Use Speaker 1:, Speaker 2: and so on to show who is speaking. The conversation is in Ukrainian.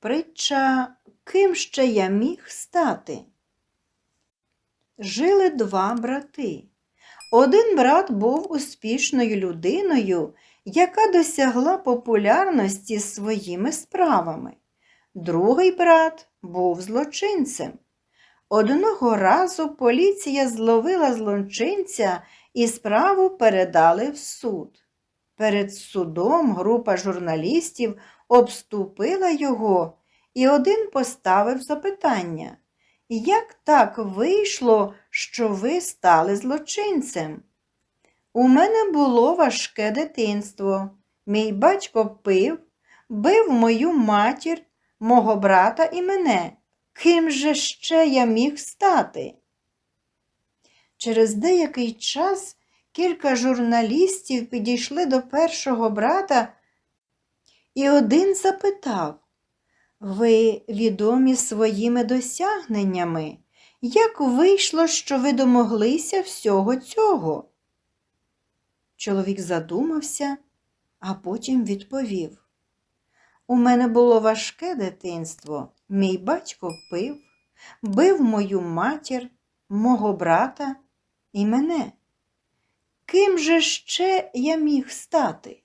Speaker 1: Притча ким ще я міг стати? Жили два брати. Один брат був успішною людиною, яка досягла популярності своїми справами. Другий брат був злочинцем. Одного разу поліція зловила злочинця і справу передали в суд. Перед судом група журналістів обступила його, і один поставив запитання. Як так вийшло, що ви стали злочинцем? У мене було важке дитинство. Мій батько пив, бив мою матір, мого брата і мене. Ким же ще я міг стати? Через деякий час кілька журналістів підійшли до першого брата, і один запитав Ви відомі своїми досягненнями. Як вийшло, що ви домоглися всього цього? Чоловік задумався, а потім відповів. У мене було важке дитинство. Мій батько пив, бив мою матір, мого брата і мене. Ким же ще я міг стати?